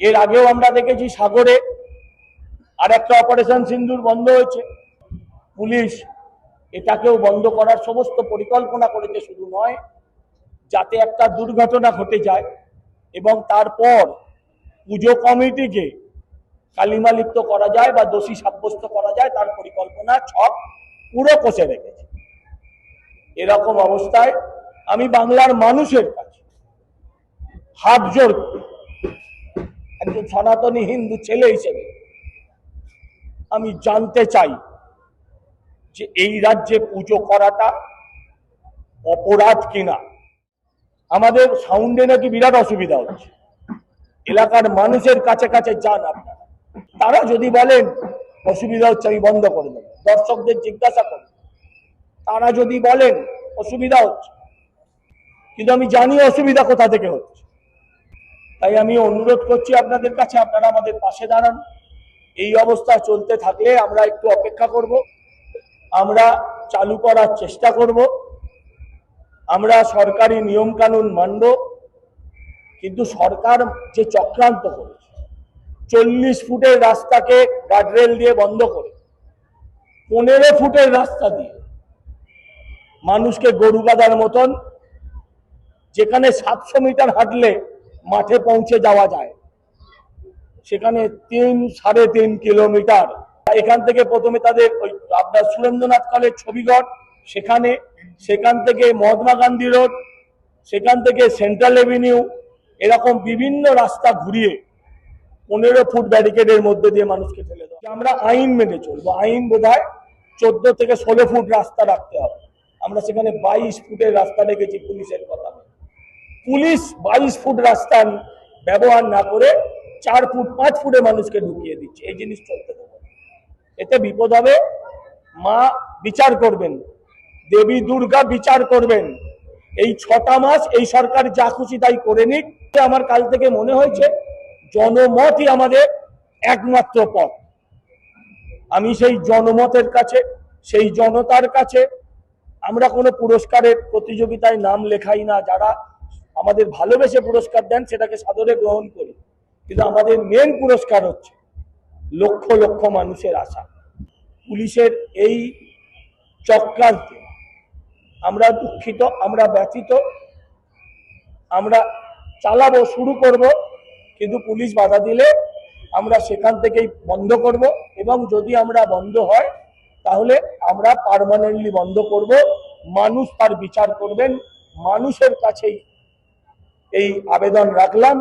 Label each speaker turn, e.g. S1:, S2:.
S1: এর আগেও আমরা দেখেছি সাগরে আর একটা অপারেশন সিন্দুর বন্ধ হয়েছে। পুলিশ এটাকেও বন্ধ করার সমস্ত পরিকল্পনা করেছে, শুধু নয়, যাতে একটা দুর্ঘটনা ঘটে যায় এবং তারপর পুজো কমিটিকে কালিমালিপ্ত করা যায় বা দোষী সাব্যস্ত করা যায়, তার পরিকল্পনা ছক পুরো কষে রেখেছে। এরকম অবস্থায় আমি বাংলার মানুষের কাছে হাত জোর করি। একজন সনাতনী হিন্দু ছেলে হিসেবে আমি জানতে চাই যে এই রাজ্যে পুজো করাটা অপরাধ কিনা। আমাদের সাউন্ডে নাকি বিরাট অসুবিধা হচ্ছে। এলাকার মানুষের কাছে কাছে যান আপনারা। তারা যদি বলেন, অসুবিধা হচ্ছে, আমি বন্ধ করে দেবো। দর্শকদের জিজ্ঞাসা করুন। তারা যদি বলেন, অসুবিধা হচ্ছে। কিন্তু আমি জানি অসুবিধা কোথা থেকে হচ্ছে। তাই আমি অনুরোধ করছি আপনাদের কাছে, আপনারা আমাদের পাশে দাঁড়ান। এই অবস্থা চলতে থাকলে আমরা একটু অপেক্ষা করব। আমরা চালু করার চেষ্টা করব। আমরা সরকারি নিয়ম কানুন মানব, কিন্তু সরকার যে চক্রান্ত করেছে, চল্লিশ ফুটের রাস্তাকে গার্ডরেল দিয়ে বন্ধ করে, পনেরো ফুটের রাস্তা দিয়ে মানুষকে গরু গাদার মতন, যেখানে সাতশো মিটার হাঁটলে মাঠে পৌঁছে যাওয়া যায়। সেখানে তিন, সাড়ে তিন কিলোমিটার। এখান থেকে প্রথমে তাদের ওই আপনার সুরেন্দ্রনাথ কলেজ ছবিগড় সেখানে, সেখান থেকে মহাত্মা গান্ধী রোড, সেখান থেকে সেন্ট্রাল এভিনিউ, এরকম বিভিন্ন রাস্তা ঘুরিয়ে পনেরো ফুট ব্যারিকেডের মধ্যে দিয়ে মানুষকে ফেলে দেওয়া। আমরা আইন মেনে চলবো। আইন বোধ হয় চোদ্দ থেকে ষোলো ফুট রাস্তা রাখতে হবে। আমরা সেখানে বাইশ ফুটের রাস্তা রেখেছি পুলিশের কথা। পুলিশ বাইশ ফুট রাস্তা ব্যবহার না করে চার ফুট, পাঁচ ফুটে মানুষকে ঢুকিয়ে দিচ্ছে। এই জিনিস চলতে দেবো এতে বিপদ হবে। মা বিচার করবেন। দেবী দুর্গা বিচার করবেন। এই ছটা মাস এই সরকার যা খুশি তাই করে নিক। আমার কাল থেকে মনে হয়েছে, জনমতই আমাদের একমাত্র পথ। আমি সেই জনমতের কাছে, সেই জনতার কাছে আমরা কোনো পুরস্কারের প্রতিযোগিতায় নাম লেখাই না। যারা আমাদের ভালোবেসে পুরস্কার দেন, সেটাকে সাদরে গ্রহণ করি। কিন্তু আমাদের মেন পুরস্কার হচ্ছে লক্ষ লক্ষ মানুষের আশা। পুলিশের এই চক্রান্তে আমরা দুঃখিত, আমরা ব্যথিত, আমরা চালাবো, শুরু করব, কিন্তু পুলিশ বাধা দিলে আমরা সেখান থেকেই বন্ধ করব এবং যদি আমরা বন্ধ হয়, তাহলে আমরা পার্মানেন্টলি বন্ধ করব। মানুষ তার বিচার করবেন, মানুষের কাছেই এই আবেদন রাখলাম।